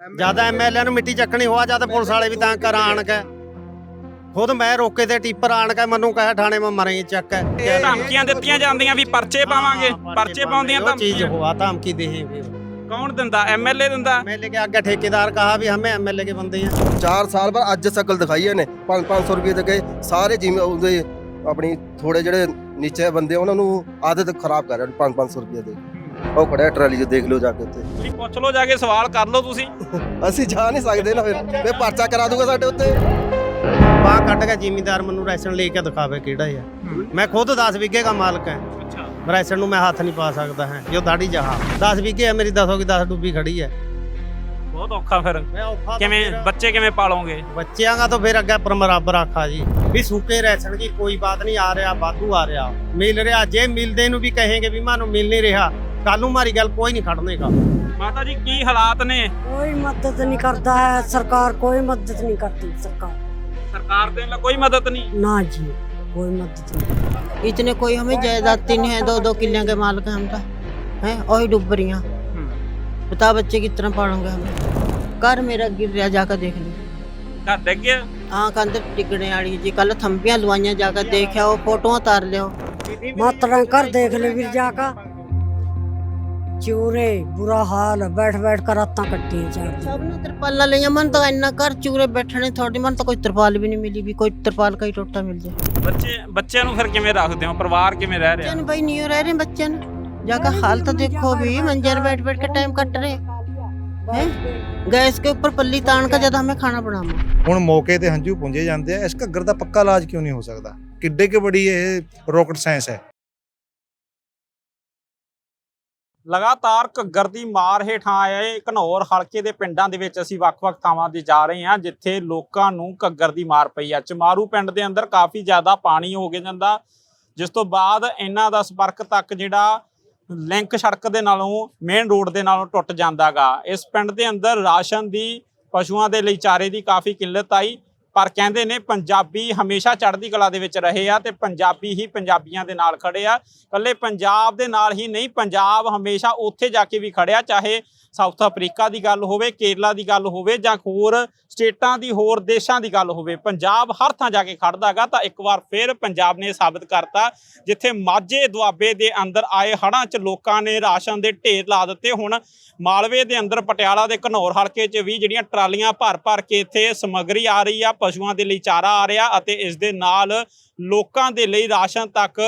ਜ਼ਿਆਦਾ ਐਮਐਲਏ ਨੂੰ ਮਿੱਟੀ ਚੱਕਣੀ ਹੋਆ ਜਦ ਪੁਲਿਸ ਵਾਲੇ ਵੀ ਤਾਂ ਕਰਾਣ ਕੇ ਖੁਦ ਮੈਂ ਰੋਕੇ ਤੇ ਟੀਪਰ ਆਣ ਕੇ ਮੈਨੂੰ ਕਹਿਆ ਥਾਣੇ ਮੈਂ ਮਰਾਂਗੇ ਚੱਕ ਹੈ। ਧਮਕੀਆਂ ਦਿੱਤੀਆਂ ਜਾਂਦੀਆਂ ਵੀ ਪਰਚੇ ਪਾਵਾਂਗੇ ਪਰਚੇ ਪਾਉਂਦੀਆਂ ਤਾਂ ਚੀਜ਼ ਹੋਆ ਧਮਕੀ ਦੇਹੇ ਕੌਣ ਦਿੰਦਾ ਐਮਐਲਏ ਦਿੰਦਾ? ਐਮਐਲਏ ਕੇ ਅੱਗੇ ਠੇਕੇਦਾਰ ਕਹਾ ਵੀ ਹਮੇ ਐਮਐਲਏ ਕੇ ਬੰਦੇ ਆ। 4 ਸਾਲ ਬਾਅਦ ਅੱਜ ਸ਼ਕਲ ਦਿਖਾਈ ਇਹਨੇ 5-500 ਰੁਪਏ ਦੇ ਕੇ ਸਾਰੇ ਜਿਵੇਂ ਉਹਦੇ ਆਪਣੀ ਥੋੜੇ ਜਿਹੜੇ ਨੀਚੇ ਬੰਦੇ ਉਹਨਾਂ ਨੂੰ ਆਦਤ ਖਰਾਬ ਕਰ ਰਹੇ 5-500 ਰੁਪਏ ਦੇ। ਉਹ ਖੜਿਆ ਟਰਾਲੀ 'ਚ ਦੇਖ ਲਿਓ ਜਾ ਕੇ ਉੱਥੇ। ਤੁਸੀਂ ਪੁੱਛ ਲਓ ਜਾ ਕੇ ਸਵਾਲ ਕਰ ਲਓ ਤੁਸੀਂ। ਅਸੀਂ ਜਾ ਨਹੀਂ ਸਕਦੇ ਨਾ ਫਿਰ। ਫੇ ਪਰਚਾ ਕਰਾ ਦੂਗਾ ਸਾਡੇ ਉੱਤੇ। ਬਾਹ ਕੱਢ ਕੇ ਜ਼ਿਮੀਂਦਾਰ ਮੈਨੂੰ ਰਾਸ਼ਨ ਲੈ ਕੇ ਦਿਖਾਵੇ ਕਿਹੜਾ ਹੈ ਮੈਂ ਖੁਦ 10 ਵਿਗੇ ਦਾ ਮਾਲਕ ਹਾਂ। ਅੱਛਾ। ਰਾਸ਼ਨ ਨੂੰ ਮੈਂ ਹੱਥ ਨਹੀਂ ਪਾ ਸਕਦਾ ਹੈ। ਜੋ ਦਾੜੀ ਜਹਾ। 10 ਵਿਗੇ ਹੈ ਮੇਰੀ 10 ਹੋ ਗਈ 10 ਡੁੱਬੀ ਖੜੀ ਹੈ ਬਹੁਤ ਔਖਾ ਫਿਰ। ਮੈਂ ਔਖਾ ਤਾਂ ਕਿਵੇਂ ਮੇਰਾ- ਬੱਚੇ ਕਿਵੇਂ ਪਾਲੋਗੇ? ਬੱਚਿਆਂ ਦਾ ਤਾਂ ਫਿਰ ਅੱਗੇ ਪਰ ਬਰਾਬਰ ਆਖਾ ਜੀ। ਵੀ ਸੂਕੇ ਰਾਸ਼ਨ ਦੀ ਕੋਈ ਬਾਤ ਨਹੀਂ ਆ ਰਿਹਾ ਵਾਧੂ ਆ ਰਿਹਾ। ਮਿਲ ਰਿਹਾ ਜੇ ਮਿਲਦੇ ਨੂੰ ਵੀ ਕਹੇਗੇ ਵੀ ਮਾਨੂੰ ਮਿਲ ਨਹੀਂ ਰਿਹਾ ਕੱਲ ਨੂੰ ਮਾਰੀ ਗੱਲ ਕੋਈ ਨਹੀਂ ਖੜਨੇਗਾ ਮਾਤਾ ਜੀ ਕੀ ਹਾਲਾਤ ਨੇ कोई मदद नहीं करता है सरकार कोई मदद नहीं करती सरकार ਸਰਕਾਰ ਦੇ ਨਾਲ ਕੋਈ ਮਦਦ ਨਹੀਂ ना जी कोई मदद नहीं इतने कोई हमें जायदाद नहीं है दो दो किले के मालिक हैं हम तो हैं और ही डूब रही हैं बता बच्चे कितना पढ़ोगे हमें घर मेरा गिर रहा जाकर देख लो ਘਰ ਡਿੱਗ ਗਿਆ हाँ कंध टिकने वाली जी कल थम्बियां लुआइयां जाकर देखा वो फोटो उतार लियो मात्रा कर देख ले फिर जाका चूरे बुरा हाल बैठ बैठ कर रात कट्टी चार दिन सब ने तिरपाला लिया मन तो इन्ना घर चूरे बैठने थोड़ी मन तो कोई तिरपाल भी नहीं मिली भी कोई तिरपाल का ही टोटा मिल जाए ਬੱਚੇ ਬੱਚਿਆਂ ਨੂੰ ਫਿਰ ਕਿਵੇਂ ਰੱਖਦੇ ਹੋ ਪਰਿਵਾਰ ਕਿਵੇਂ ਰਹਿ ਰਿਹਾ बच्चे भाई नहीं रह रहे बच्चे ने जाकर हाल तो देखो भी मंजर बैठ बैठ के टाइम कट रहे हैं गैस के ऊपर पल्ली तान का जब हमें खाना बनाना ਹੁਣ ਮੌਕੇ ਤੇ ਹੰਝੂ ਪੁੰਜੇ ਜਾਂਦੇ ਆ ਇਸ ਘੱਗਰ ਦਾ ਪੱਕਾ ਇਲਾਜ ਕਿਉਂ ਨਹੀਂ ਹੋ ਸਕਦਾ ਕਿੱਡੇ ਕਿ ਬੜੀ ਇਹ ਰੋਕਟ ਸਾਇੰਸ ਹੈ ਲਗਾਤਾਰ ਘੱਗਰ ਦੀ ਮਾਰ ਹੇਠਾਂ ਆਏ ਘਨੌਰ ਹਲਕੇ ਦੇ ਪਿੰਡਾਂ ਦੇ ਵਿੱਚ ਅਸੀਂ ਵੱਖ-ਵੱਖ ਥਾਵਾਂ ਤੇ ਜਾ ਰਹੇ ਹਾਂ, ਜਿੱਥੇ ਲੋਕਾਂ ਨੂੰ ਘੱਗਰ ਦੀ ਮਾਰ ਪਈ ਆ। ਚਮਾਰੂ ਪਿੰਡ ਦੇ ਅੰਦਰ ਕਾਫੀ ਜ਼ਿਆਦਾ ਪਾਣੀ ਹੋ ਗਿਆ ਜਾਂਦਾ। ਜਿਸ ਤੋਂ ਬਾਅਦ ਇਹਨਾਂ ਦਾ ਸੰਪਰਕ ਤੱਕ ਜਿਹੜਾ ਲਿੰਕ ਸੜਕ ਦੇ ਨਾਲੋਂ, ਮੇਨ ਰੋਡ ਦੇ ਨਾਲੋਂ ਟੁੱਟ ਜਾਂਦਾਗਾ। ਇਸ ਪਿੰਡ ਦੇ ਅੰਦਰ ਰਾਸ਼ਨ ਦੀ, ਪਸ਼ੂਆਂ ਦੇ ਲਈ ਚਾਰੇ ਦੀ ਕਾਫੀ ਕਿੱਲਤ ਆਈ। ਪਰ ਕਹਿੰਦੇ ਨੇ ਪੰਜਾਬੀ ਹਮੇਸ਼ਾ ਚੜ੍ਹਦੀ ਕਲਾ ਦੇ ਵਿੱਚ ਰਹੇ ਆ ਤੇ ਪੰਜਾਬੀ ਹੀ ਪੰਜਾਬੀਆਂ ਦੇ ਨਾਲ ਖੜੇ ਆ। ਕੱਲੇ ਪੰਜਾਬ ਦੇ ਨਾਲ ਹੀ ਨਹੀਂ, ਪੰਜਾਬ ਹਮੇਸ਼ਾ ਉੱਥੇ ਜਾ ਕੇ ਵੀ ਖੜਿਆ ਚਾਹੇ ਸਾਊਥ ਅਫਰੀਕਾ ਦੀ ਗੱਲ ਹੋਵੇ, ਕੇਰਲਾ ਦੀ ਗੱਲ ਹੋਵੇ ਜਾਂ ਹੋਰ ਸਟੇਟਾਂ ਦੀ, ਹੋਰ ਦੇਸ਼ਾਂ ਦੀ ਗੱਲ ਹੋਵੇ, ਪੰਜਾਬ ਹਰ ਥਾਂ ਜਾ ਕੇ ਖੜਦਾਗਾ ਤਾਂ ਇੱਕ ਵਾਰ ਫਿਰ ਪੰਜਾਬ ਨੇ ਸਾਬਤ ਕਰਤਾ, ਜਿੱਥੇ ਮਾਝੇ ਦੁਆਬੇ ਦੇ ਅੰਦਰ ਆਏ ਹੜ੍ਹਾਂ 'ਚ ਲੋਕਾਂ ਨੇ ਰਾਸ਼ਨ ਦੇ ਢੇਰ ਲਾ ਦਿੱਤੇ। ਹੁਣ ਮਾਲਵੇ ਦੇ ਅੰਦਰ, ਪਟਿਆਲਾ ਦੇ ਘਨੌਰ ਹਲਕੇ 'ਚ ਵੀ ਜਿਹੜੀਆਂ ਟਰਾਲੀਆਂ ਭਰ-ਭਰ ਕੇ ਇੱਥੇ ਸਮੱਗਰੀ ਆ ਰਹੀ ਆ, ਪਸ਼ੂਆਂ ਦੇ ਲਈ ਚਾਰਾ ਆ ਰਿਹਾ ਅਤੇ ਇਸ ਦੇ ਨਾਲ ਲੋਕਾਂ ਦੇ ਲਈ ਰਾਸ਼ਨ ਤੱਕ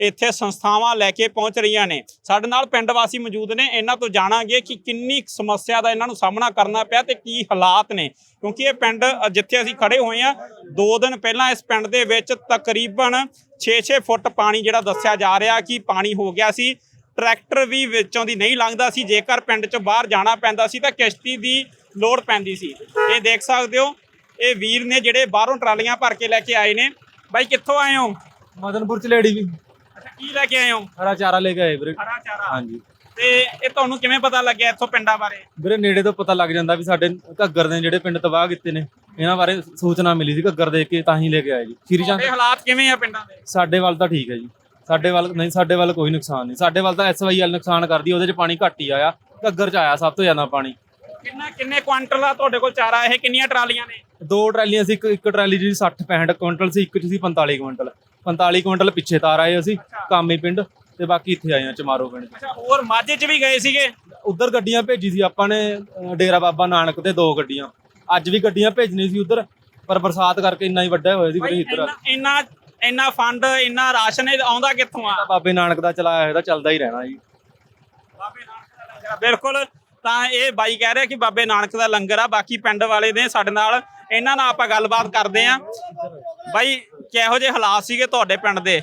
ਇੱਥੇ ਸੰਸਥਾਵਾਂ ਲੈ ਕੇ ਪਹੁੰਚ ਰਹੀਆਂ ਨੇ। ਸਾਡੇ ਨਾਲ ਪਿੰਡ ਵਾਸੀ ਮੌਜੂਦ ਨੇ। ਇਹਨਾਂ ਤੋਂ ਜਾਣਾਂਗੇ ਕਿ ਕਿੰਨੀ ਕੁ ਸਮੱਸਿਆ ਦਾ ਇਹਨਾਂ ਨੂੰ ਸਾਹਮਣਾ ਕਰਨਾ ਪਿਆ ਤੇ ਕੀ ਹਾਲਾਤ ਨੇ। ਕਿਉਂਕਿ ਇਹ ਪਿੰਡ ਜਿੱਥੇ ਅਸੀਂ ਖੜੇ ਹੋਏ ਆ ਦੋ ਦਿਨ ਪਹਿਲਾਂ ਇਸ ਪਿੰਡ ਦੇ ਵਿੱਚ ਤਕਰੀਬਨ 6-6 ਫੁੱਟ ਪਾਣੀ ਜਿਹੜਾ ਦੱਸਿਆ ਜਾ ਰਿਹਾ ਕਿ ਪਾਣੀ ਹੋ ਗਿਆ ਸੀ। ਟਰੈਕਟਰ ਵੀ ਵਿੱਚੋਂ ਦੀ ਨਹੀਂ ਲੰਘਦਾ ਸੀ। ਜੇਕਰ ਪਿੰਡ ਚੋਂ ਬਾਹਰ ਜਾਣਾ ਪੈਂਦਾ ਸੀ ਤਾਂ ਕਿਸ਼ਤੀ ਦੀ ਲੋੜ ਪੈਂਦੀ ਸੀ। ਇਹ ਦੇਖ ਸਕਦੇ ਹੋ, ਇਹ ਵੀਰ ਨੇ ਜਿਹੜੇ ਬਾਹਰੋਂ ਟਰਾਲੀਆਂ ਭਰ ਕੇ ਲੈ ਕੇ ਆਏ ਨੇ। ਬਾਈ ਕਿੱਥੋਂ ਆਏ ਹੋ? ਮਦਨਪੁਰ ਚ ਲੈੜੀ ਵੀ। ਅੱਛਾ ਕੀ ਲੈ ਕੇ ਆਏ ਹੋ? ਹਰਾ ਚਾਰਾ ਲੈ ਕੇ ਆਏ ਵੀਰੇ। ਹਰਾ ਚਾਰਾ। ਹਾਂਜੀ। ਤੇ ਇਹ ਤੁਹਾਨੂੰ ਕਿਵੇਂ ਪਤਾ ਲੱਗਿਆ ਇੱਥੋਂ ਪਿੰਡਾਂ ਬਾਰੇ? ਵੀਰੇ ਨੇੜੇ ਤੋਂ ਪਤਾ ਲੱਗ ਜਾਂਦਾ ਵੀ ਸਾਡੇ ਘੱਗਰ ਦੇ ਜਿਹੜੇ ਪਿੰਡ ਤਬਾਹ ਕੀਤੇ ਨੇ ਇਹਨਾਂ ਬਾਰੇ ਸੂਚਨਾ ਮਿਲੀ ਸੀ ਘੱਗਰ ਦੇਖ ਕੇ ਤਾਂ ਹੀ ਲੈ ਕੇ ਆਏ ਜੀ। ਸ਼੍ਰੀ ਚੰਦ ਇਹ ਹਾਲਾਤ ਕਿਵੇਂ ਆ ਪਿੰਡਾਂ ਦੇ? ਸਾਡੇ ਵੱਲ ਤਾਂ ਠੀਕ ਹੈ ਜੀ। ਸਾਡੇ ਵੱਲ ਨਹੀਂ ਸਾਡੇ ਵੱਲ ਕੋਈ ਨੁਕਸਾਨ ਨਹੀਂ। ਸਾਡੇ ਵੱਲ ਤਾਂ ਐਸਵਾਈਐਲ ਨੁਕਸਾਨ ਕਰਦੀ ਉਹਦੇ ਚ ਪਾਣੀ ਘੱਟ ਹੀ ਆਇਆ। ਘੱਗਰ ਚ ਆਇਆ ਸਭ ਤੋਂ ਜ਼ਿਆਦਾ ਪਾਣੀ। ਕਿੰਨਾ ਕਿੰਨੇ ਕੁਆਂਟਲ ਆ ਤੁਹਾਡੇ ਕੋਲ ਚਾਰਾ? ਇਹ ਕਿੰਨੀਆਂ ਟਰਾਲੀਆਂ ਨੇ? ਦੋ ਟਰਾਲੀਆਂ ਸੀ ਇੱਕ ਇੱਕ ਟਰਾਲੀ ਜੀ 60 65 ਕੁਇੰਟਲ ਸੀ ਇੱਕ ਚ ਸੀ 45 ਕੁਇੰਟਲ 45 ਕੁਇੰਟਲ ਪਿੱਛੇ ਤਾਰ ਆਏ ਅਸੀਂ ਕਾਮੇ ਪਿੰਡ ਤੇ ਬਾਕੀ ਇੱਥੇ ਆਏ ਆ ਚਮਾਰੋ ਪਿੰਡ ਅੱਛਾ ਹੋਰ ਮਾਝੇ 'ਚ ਵੀ ਗਏ ਸੀਗੇ? ਉਧਰ ਗੱਡੀਆਂ ਭੇਜੀ ਸੀ ਆਪਾਂ ਨੇ ਡੇਰਾ ਬਾਬਾ ਨਾਨਕ ਤੇ ਦੋ ਗੱਡੀਆਂ। ਅੱਜ ਵੀ ਗੱਡੀਆਂ ਭੇਜਣੀ ਸੀ ਉਧਰ ਪਰ ਬਰਸਾਤ ਕਰਕੇ ਇੰਨਾ ਹੀ ਵੱਡਾ ਹੋਇਆ ਸੀ ਵੀਰੇ ਇੱਧਰ ਇੰਨਾ ਇੰਨਾ ਫੰਡ ਇੰਨਾ ਰਾਸ਼ਨ ਇਹ ਆਉਂਦਾ ਕਿੱਥੋਂ ਆ? ਬਾਬੇ ਨਾਨਕ ਦਾ ਚਲਾਇਆ ਹੋਇਆ ਤਾਂ ਚੱਲਦਾ ਹੀ ਰਹਿਣਾ ਜੀ। ਬਾਬੇ ਨਾਨਕ ਦਾ ਲੰਗਰ ਆ। ਬਿਲਕੁਲ। ਤਾਂ ਇਹ ਬਾਈ ਕਹਿ ਰਿਹਾ ਕਿ ਬਾਬੇ ਨਾਨਕ ਦਾ ਲੰਗਰ ਆ ਬਾਕੀ ਪਿੰਡ ਵਾਲੇ ਨੇ ਸਾਡੇ ਨਾਲ ਇਹਨਾਂ ਨਾਲ ਆਪਾਂ ਗੱਲਬਾਤ ਕਰਦੇ ਆ। ਬਾਈ ਕਿਹੋ ਜਿਹੇ ਹਾਲਾਤ ਸੀਗੇ ਤੁਹਾਡੇ ਪਿੰਡ ਦੇ?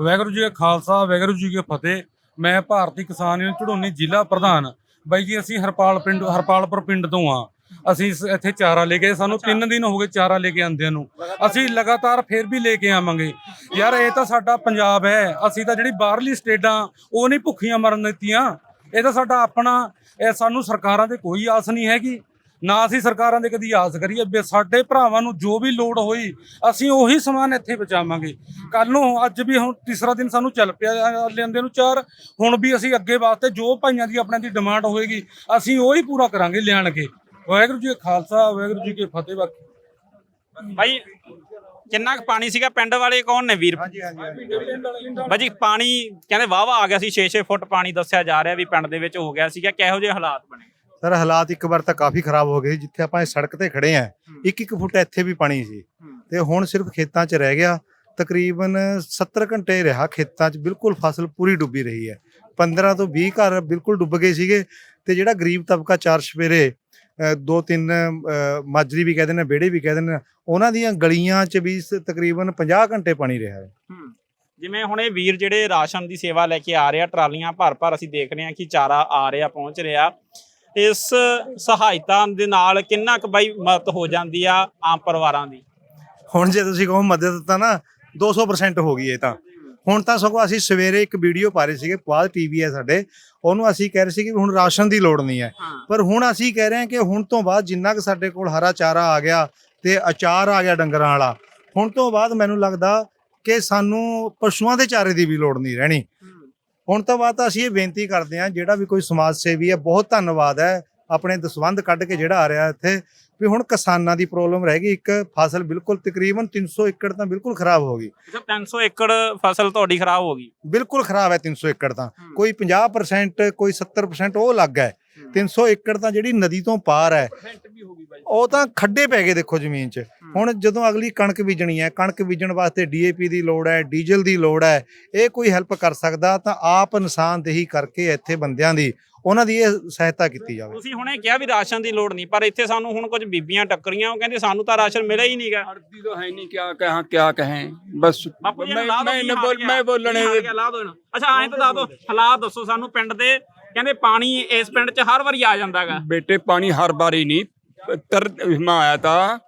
ਵਾਹਿਗੁਰੂ ਜੀ ਖਾਲਸਾ ਵਾਹਿਗੁਰੂ ਜੀ ਕੀ ਫਤਿਹ। ਮੈਂ ਭਾਰਤੀ ਕਿਸਾਨ ਯੂਨੀਅਨ ਝੜੋਨੀ ਜ਼ਿਲ੍ਹਾ ਪ੍ਰਧਾਨ। ਬਾਈ ਜੀ ਅਸੀਂ ਹਰਪਾਲ ਪਿੰਡ ਹਰਪਾਲਪੁਰ ਪਿੰਡ ਤੋਂ ਆ। ਅਸੀਂ ਇੱਥੇ ਚਾਰਾ ਲੈ ਕੇ ਸਾਨੂੰ 3 ਦਿਨ ਹੋ ਗਏ ਚਾਰਾ ਲੈ ਕੇ ਆਂਦਿਆਂ ਨੂੰ। ਅਸੀਂ ਲਗਾਤਾਰ ਫੇਰ ਵੀ ਲੈ ਕੇ ਆਵਾਂਗੇ। ਯਾਰ ਇਹ ਤਾਂ ਸਾਡਾ ਪੰਜਾਬ ਹੈ। ਅਸੀਂ ਤਾਂ ਜਿਹੜੀ ਬਾਹਰਲੀ ਸਟੇਟਾਂ ਉਹ ਨਹੀਂ ਭੁੱਖੀਆਂ ਮਰਨ ਦਿੱਤੀਆਂ। ਇਹ ਤਾਂ ਸਾਡਾ ਆਪਣਾ, ਇਹ ਸਾਨੂੰ ਸਰਕਾਰਾਂ ਦੇ ਕੋਈ ਆਸ ਨਹੀਂ ਹੈਗੀ। ਨਾ ਅਸੀਂ ਸਰਕਾਰਾਂ ਦੇ ਕਦੀ ਆਸ ਕਰੀਏ। ਵੀ ਸਾਡੇ ਭਰਾਵਾਂ ਨੂੰ ਜੋ ਵੀ ਲੋੜ ਹੋਈ, ਅਸੀਂ ਉਹੀ ਸਮਾਨ ਇੱਥੇ ਪਹੁੰਚਾਵਾਂਗੇ। ਕੱਲ ਨੂੰ ਅੱਜ ਵੀ ਹੁਣ ਤੀਸਰਾ ਦਿਨ ਸਾਨੂੰ ਚੱਲ ਪਿਆ ਲੈਂਦੇ ਨੂੰ ਚਾਰ। ਹੁਣ ਵੀ ਅਸੀਂ ਅੱਗੇ ਵਾਸਤੇ ਜੋ ਭਾਈਆਂ ਦੀ, ਆਪਣੇ ਦੀ ਡਿਮਾਂਡ ਹੋਏਗੀ, ਅਸੀਂ ਉਹੀ ਪੂਰਾ ਕਰਾਂਗੇ ਲਿਆਣ ਕੇ। ਵਾਹਿਗੁਰੂ ਜੀ ਖਾਲਸਾ, ਵਾਹਿਗੁਰੂ ਜੀ ਕੀ ਫਤਿਹ ਬਾਕੀ। ਬਾਈ ਕਿੰਨਾ ਕੁ ਪਾਣੀ ਸੀਗਾ? ਪਿੰਡ ਵਾਲੇ ਕੌਣ ਨੇ ਵੀਰ? ਹਾਂਜੀ ਹਾਂਜੀ ਬਾਜੀ ਪਾਣੀ ਕਹਿੰਦੇ ਵਾਵਾ ਆ ਗਿਆ ਸੀ 6-6 ਫੁੱਟ ਪਾਣੀ ਦੱਸਿਆ ਜਾ ਰਿਹਾ ਵੀ ਪਿੰਡ ਦੇ ਵਿੱਚ ਹੋ ਗਿਆ ਸੀਗਾ। ਕਿਹੋ ਜਿਹੇ ਹਾਲਾਤ ਬਣੇ? ਸਰ ਹਾਲਾਤ ਇੱਕ ਵਾਰ ਤਾਂ ਕਾਫੀ ਖਰਾਬ ਹੋ ਗਏ ਜਿੱਥੇ ਆਪਾਂ ਸੜਕ ਤੇ ਖੜੇ ਆ ਇੱਕ ਇੱਕ ਫੁੱਟ ਇੱਥੇ ਵੀ ਪਾਣੀ ਸੀ। ਤੇ ਹੁਣ ਸਿਰਫ ਖੇਤਾਂ 'ਚ ਰਹਿ ਗਿਆ ਤਕਰੀਬਨ 70 ਘੰਟੇ ਰਿਹਾ ਖੇਤਾਂ 'ਚ ਬਿਲਕੁਲ ਫਸਲ ਪੂਰੀ ਡੁੱਬੀ ਰਹੀ ਹੈ। 15 ਤੋਂ 20 ਘਰ ਬਿਲਕੁਲ ਡੁੱਬ ਗਏ ਸੀਗੇ ਤੇ ਜਿਹੜਾ ਗਰੀਬ ਤਬਕਾ ਚਾਰ ਸਵੇਰੇ ਦੋ ਤਿੰਨ ਮਾਜਰੀ ਵੀ ਕਹਿੰਦੇ ਨੇ ਵਿਹੜੇ ਵੀ ਕਹਿੰਦੇ ਨੇ ਉਹਨਾਂ ਦੀਆਂ ਗਲੀਆਂ 'ਚ ਵੀ ਤਕਰੀਬਨ 50 ਘੰਟੇ ਪਾਣੀ ਰਿਹਾ ਹੈ। ਜਿਵੇਂ ਹੁਣ ਇਹ ਵੀਰ ਜਿਹੜੇ ਰਾਸ਼ਨ ਦੀ ਸੇਵਾ ਲੈ ਕੇ ਆ ਰਹੇ ਆ ਟਰਾਲੀਆਂ ਭਰ ਭਰ ਅਸੀਂ ਦੇਖ ਰਹੇ ਹਾਂ ਕਿ ਚਾਰਾ ਆ ਰਿਹਾ ਪਹੁੰਚ ਰਿਹਾ। ਇਸ ਸਹਾਇਤਾ ਦੇ ਨਾਲ ਕਿੰਨਾ ਕੁ ਬਾਈ ਮਦਦ ਹੋ ਜਾਂਦੀ ਆ ਆਮ ਪਰਿਵਾਰਾਂ ਦੀ? ਹੁਣ ਜੇ ਤੁਸੀਂ ਕਹੋ ਮਦਦ ਤਾਂ ਨਾ 200% ਹੋ ਗਈ ਇਹ ਤਾਂ। ਹੁਣ ਤਾਂ ਸਗੋਂ ਅਸੀਂ ਸਵੇਰੇ ਇੱਕ ਵੀਡੀਓ ਪਾ ਰਹੇ ਸੀਗੇ ਪੁਆਧ ਟੀਵੀ ਹੈ ਸਾਡੇ ਉਹਨੂੰ ਅਸੀਂ ਕਹਿ ਰਹੇ ਸੀ ਕਿ ਹੁਣ ਰਾਸ਼ਨ ਦੀ ਲੋੜ ਨਹੀਂ ਹੈ। ਪਰ ਹੁਣ ਅਸੀਂ ਕਹਿ ਰਹੇ ਹਾਂ ਕਿ ਹੁਣ ਤੋਂ ਬਾਅਦ ਜਿੰਨਾ ਕਿ ਸਾਡੇ ਕੋਲ ਹਰਾ ਚਾਰਾ ਆ ਗਿਆ ਤੇ ਅਚਾਰ ਆ ਗਿਆ ਡੰਗਰਾਂ ਵਾਲਾ ਹੁਣ ਤੋਂ ਬਾਅਦ ਮੈਨੂੰ ਲੱਗਦਾ ਕਿ ਸਾਨੂੰ ਪਸ਼ੂਆਂ ਦੇ ਚਾਰੇ ਦੀ ਵੀ ਲੋੜ ਨਹੀਂ ਰਹਿਣੀ। ਹੁਣ ਤੋਂ ਬਾਅਦ ਤਾਂ ਅਸੀਂ ਇਹ ਬੇਨਤੀ ਕਰਦੇ ਹਾਂ ਜਿਹੜਾ ਵੀ ਕੋਈ ਸਮਾਜ ਸੇਵੀ ਹੈ ਬਹੁਤ ਧੰਨਵਾਦ ਹੈ ਆਪਣੇ ਦਸਵੰਧ ਕੱਢ ਕੇ ਜਿਹੜਾ ਆ ਰਿਹਾ ਇੱਥੇ ਵੀ ਹੁਣ ਕਿਸਾਨਾਂ ਦੀ ਪ੍ਰੋਬਲਮ ਰਹਿ ਗਈ ਇੱਕ ਫਸਲ ਬਿਲਕੁਲ ਤਕਰੀਬਨ 300 ਏਕੜ ਤਾਂ ਬਿਲਕੁਲ ਖਰਾਬ ਹੋ ਗਈ। ਅੱਛਾ 300 ਏਕੜ ਫਸਲ ਤੁਹਾਡੀ ਖਰਾਬ ਹੋ ਗਈ। ਬਿਲਕੁਲ ਖਰਾਬ ਹੈ 300 ਏਕੜ ਤਾਂ। ਕੋਈ 50% ਕੋਈ 70% ਉਹ ਲੱਗ ਹੈ। 300 ਏਕੜ ਤਾਂ ਜਿਹੜੀ ਨਦੀ ਤੋਂ ਪਾਰ ਹੈ ਉਹ ਤਾਂ ਖੱਡੇ ਪੈ ਗਏ ਦੇਖੋ ਜ਼ਮੀਨ 'ਚ। ਹੁਣ ਜਦੋਂ ਅਗਲੀ ਕਣਕ ਬੀਜਣੀ ਹੈ ਕਣਕ ਬੀਜਣ ਵਾਸਤੇ ਡੀਏਪੀ ਦੀ ਲੋੜ ਹੈ ਡੀਜ਼ਲ ਦੀ ਲੋੜ ਹੈ ਇਹ ਕੋਈ ਹੈਲਪ ਕਰ ਸਕਦਾ ਤਾਂ ਆਪ ਨਿਸ਼ਾਨਦੇਹੀ ਕਰਕੇ ਇੱਥੇ ਬੰਦਿਆਂ ਦੀ ਉਹਨਾਂ ਦੀ ਇਹ ਸਹਾਇਤਾ ਕੀਤੀ ਜਾਵੇ। ਤੁਸੀਂ ਹੁਣੇ ਕਿਹਾ ਵੀ ਰਾਸ਼ਨ ਦੀ ਲੋੜ ਨਹੀਂ ਪਰ ਇੱਥੇ ਸਾਨੂੰ ਹੁਣ ਕੁਝ ਬੀਬੀਆਂ ਟੱਕਰੀਆਂ ਉਹ ਕਹਿੰਦੇ ਸਾਨੂੰ ਤਾਂ ਰਾਸ਼ਨ ਮਿਲਿਆ ਹੀ ਨਹੀਂਗਾ। ਅੜਦੀ ਤਾਂ ਹੈ ਨਹੀਂ ਕਿਆ ਕਹਾਂ ਕਿਆ ਕਹੇ। ਬਸ ਮੈਂ ਮੈਂ ਬੋਲ ਮੈਂ ਬੋਲਣੇ ਅੱਛਾ ਐਂ ਤਾਂ ਦੱਸ ਦੋ। ਹਾਲਾਤ ਦੱਸੋ ਸਾਨੂੰ ਪਿੰਡ ਦੇ। ਕਹਿੰਦੇ ਪਾਣੀ ਇਸ ਪਿੰਡ 'ਚ ਹਰ ਵਾਰੀ ਆ ਜਾਂਦਾਗਾ। ਬੇਟੇ ਪਾਣੀ ਹਰ ਵਾਰੀ ਨਹੀਂ। ਤਰ ਆਇਆ ਤਾਂ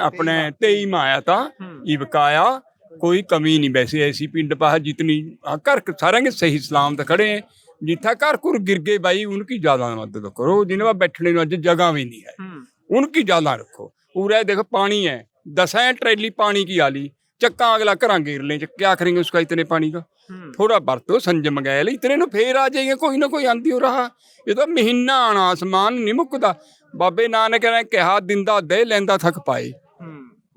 ਆਪਣੇ 23 ਮਾਇਆ ਤਾਂ ਇਹ ਬਕਾਇਆ ਕੋਈ ਕਮੀ ਨਹੀਂ ਵੈਸੇ ਐਸੀ ਪਿੰਡ ਪਾਹ ਜਿਤਨੀ। ਘਰ ਸਾਰਿਆਂ ਦੇ ਸਹੀ ਸਲਾਮਤ ਖੜੇ के सही सलामत खड़े हैं जिथा घर कुर गिर गए भाई उनकी ज्यादा मदद करो जिन्हें वहाँ बैठने को अज जगह भी नहीं है उनकी ज्यादा रखो पूरा देखो पानी है दस है ट्रैली पानी की आली चक्का अगला घरा घेर ले क्या करेंगे उसका इतने पानी का थोड़ा बरतो संजम गैल इतने ਨੂੰ ਫੇਰ ਆ ਜਾਏਗਾ ਕੋਈ ਨਾ ਕੋਈ ਆਂਦੀ ਹੋ ਰਹਾ ਇਹ ਤਾਂ ਮਹੀਨਾ ਆਣਾ ਅਸਮਾਨ ਨਹੀਂ ਮੁੱਕਦਾ ਬਾਬੇ ਨਾਨਕ ਨੇ ਕਿਹਾ ਦਿੰਦਾ ਦੇ ਲੈਂਦਾ ਥੱਕ ਪਾਏ